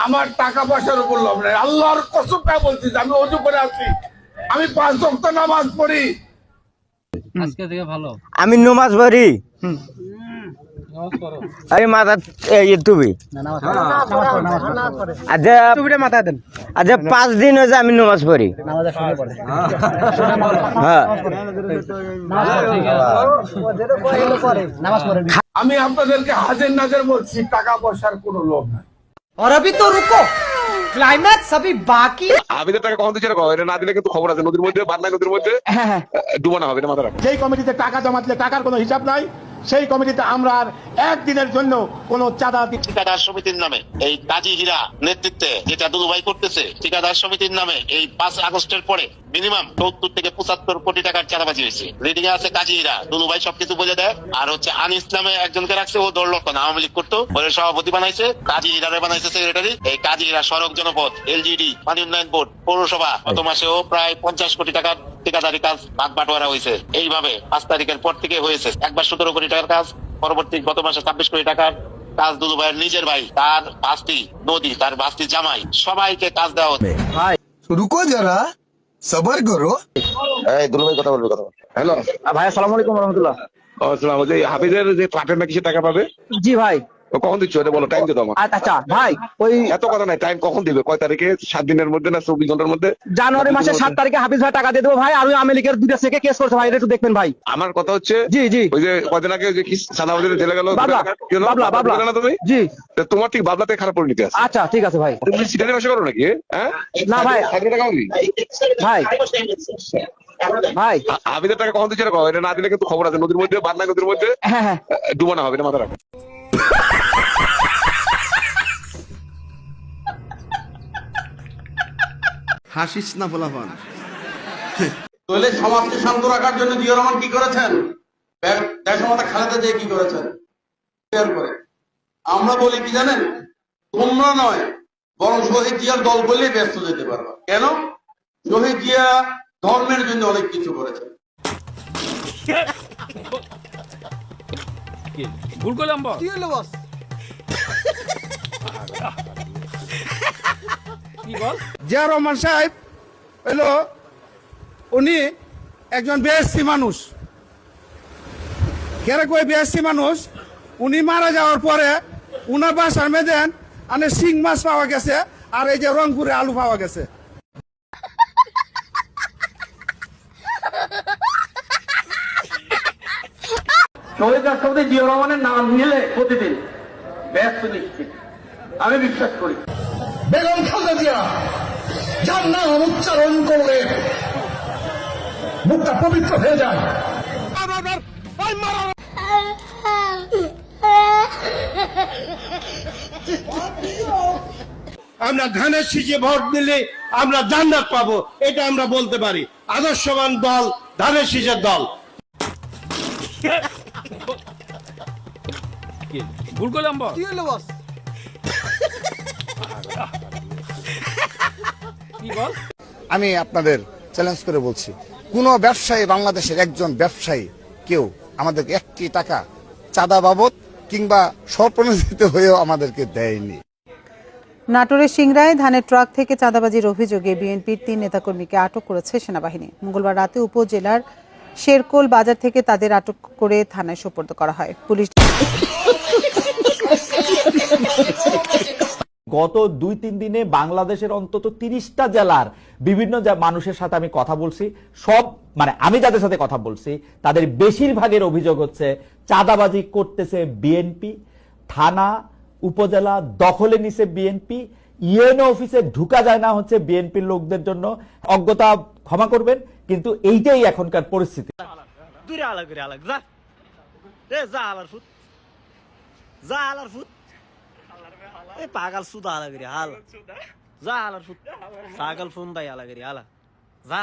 আমার টাকা পয়সার উপর লোভ নাই। আল্লাহর কসমটা বলছি আমি অজু করে আছি। আমি পাঁচ ওয়াক্ত নামাজ পড়ি। আজকে থেকে ভালো। আমি নমাজ পড়ি। আরে মাথা তুমি। আচ্ছা মাথা দেন। আচ্ছা পাঁচ দিন হয়েছে আমি নমাজ পড়ি। হ্যাঁ। আমি আপনাদেরকে হাজির নাজের বলছি টাকা পয়সার কোনো লোভ নাই। और अभी तो रुको क्लाइमैक्स अभी बाकी হাবিদের টাকা কখন দিচ্ছে এটা না দিলে কিন্তু খবর আছে নদীর মধ্যে বাদনা নদীর মধ্যে ডুবানো হবে এটা মাথা রাখো যেই কমিটিতে টাকা জমা দিলে টাকার কোনো হিসাব নাই সেই কমিটিতে আমরা আর একদিনের জন্য কোনো চাঁদা ঠিকাদার সমিতির নামে এই কাজী হীরা নেতৃত্বে যেটা দুদুভাই করতেছে, ঠিকাদার সমিতির নামে এই পাঁচ আগস্টের পরে মিনিমাম সত্তর থেকে পঁচাত্তর কোটি টাকার চাঁদাবাজি হয়েছে। রিডিং আছে কাজী হীরা, দুদুভাই সবকিছু বলে দেয়। আর হচ্ছে আনিস নামে একজনকে রাখছে, ও দৌড় লক্ষণ আওয়ামী লীগ করতো। পরে সভাপতি বানাইছে, কাজী হীরারে বানাইছে সেক্রেটারি এই কাজী হীরা সড়ক জনপদ এলজিডি পানি উন্নয়ন বোর্ড, পৌরসভা, গত মাসেও প্রায় পঞ্চাশ কোটি টাকার ঠিকাদারি কাজ ভাগ বাটোয়ারা হয়েছে এইভাবে পাঁচ তারিখের পর থেকে হয়েছে। একবার সতেরো কোটি টাকার কাজ পরবর্তী গত মাসে ছাব্বিশ কোটি টাকার কাজ দুদু নিজের ভাই তার পাঁচটি নদী তার পাঁচটি জামাই সবাইকে কাজ দেওয়া হচ্ছে। রুকো যারা সবার করো। এই দুলু ভাই কথা বলবে কথা হ্যালো। ভাই আসসালামু আলাইকুম রহমতুল্লাহ। আসসালাম হাফিজের যে না কিছু টাকা পাবে? জি ভাই। কখন দিচ্ছ এটা বলো টাইম দিতে আমার আচ্ছা ভাই ওই এত কথা নাই টাইম কখন দিবে? কয় তারিখে? সাত দিনের মধ্যে না চব্বিশ ঘণ্টার মধ্যে? জানুয়ারি মাসের সাত তারিখে হাফিজ ভাই টাকা দিয়ে দেবো ভাই আর ওই লীগের দুইটা থেকে কেস করছে ভাই এটা একটু দেখবেন ভাই। আমার কথা হচ্ছে জি জি। ওই যে কদিন আগে যে কি সানাবাদের জেলে গেল বাবলা বাবলা না তুমি? জি। তোমার ঠিক বাবলাতে খারাপ পরিণতি আছে। আচ্ছা ঠিক আছে ভাই। তুমি সিটারি ব্যবসা করো নাকি হ্যাঁ? না ভাই। ভাই। ভাই। হাবিদের টাকা কখন দিচ্ছে এটা না দিলে কিন্তু খবর আছে নদীর মধ্যে বাদনা নদীর মধ্যে? হ্যাঁ হ্যাঁ। ডুবানো হবে এটা মাথা রাখো। হাসিস না বলাফান তাহলে সমাজকে শান্ত রাখার জন্য জিয়া রহমান কি করেছেন? দেশমাতা খালেদা জিয়া কি করেছেন? করে। আমরা বলি কি জানেন? তোমরা নয় বরং শহীদ জিয়ার দল বললেই ব্যস্ত যেতে পারবা। কেন? শহীদ জিয়া ধর্মের জন্য অনেক কিছু করেছেন। ভুল করলাম বল জিয়া রহমান সাহেব হলো উনি একজন বেএসসি মানুষ। বেএসসি মানুষ? উনি মারা যাওয়ার পরে উনার বাসার মেদেন আনে শিং মাছ পাওয়া গেছে আর এই যে রংপুরে আলু পাওয়া গেছে। শহীদ রাষ্ট্রপতি জিয়া রহমানের নাম নিলে প্রতিদিন ব্যস্ত নিশ্চিত। আমি বিশ্বাস করি। বেগম খালেদা জিয়া যার নাম উচ্চারণ করলে মুখটা পবিত্র হয়ে যায়। আমরা ধানের শীষে ভোট দিলে আমরা জান্নাত পাবো এটা আমরা বলতে পারি। আদর্শবান দল ধানের শীষের দল। ভুল করলাম বল। কি বল? আমি আপনাদের চ্যালেঞ্জ করে বলছি কোন ব্যবসায়ী বাংলাদেশের একজন ব্যবসায়ী কেউ আমাদেরকে একটি টাকা চাঁদা বাবদ কিংবা স্বপ্রণোদিত হয়েও আমাদেরকে দেয়নি। নাটোরের সিংরায় ধানের ট্রাক থেকে চাঁদাবাজির অভিযোগে বিএনপির তিন নেতাকর্মীকে আটক করেছে সেনাবাহিনী। মঙ্গলবার রাতে উপজেলার শেরকোল বাজার থেকে তাদের আটক করে থানায় সোপর্দ করা হয়। পুলিশ গত দুই, তিন দিনে বাংলাদেশের অন্তত তিরিশটা জেলার বিভিন্ন মানুষের সাথে আমি কথা বলছি। সব মানে আমি যাদের সাথে কথা বলছি, তাদের বেশিরভাগের অভিযোগ হচ্ছে চাঁদাবাজি করতেছে বিএনপি। থানা, উপজেলা দখলে নিছে বিএনপি। ইউএনও অফিসে ঢুকা যায় না হচ্ছে বিএনপির লোকদের জন্য। অজ্ঞতা ক্ষমা করবেন, কিন্তু এইটাই এখনকার পরিস্থিতি। যা আলার ফুট। যা আলার ফুট। এ পাগল সুদা আলা করে হাল যা আলার ফুট পাগল ফোন দাই আলা করে আলা। যা।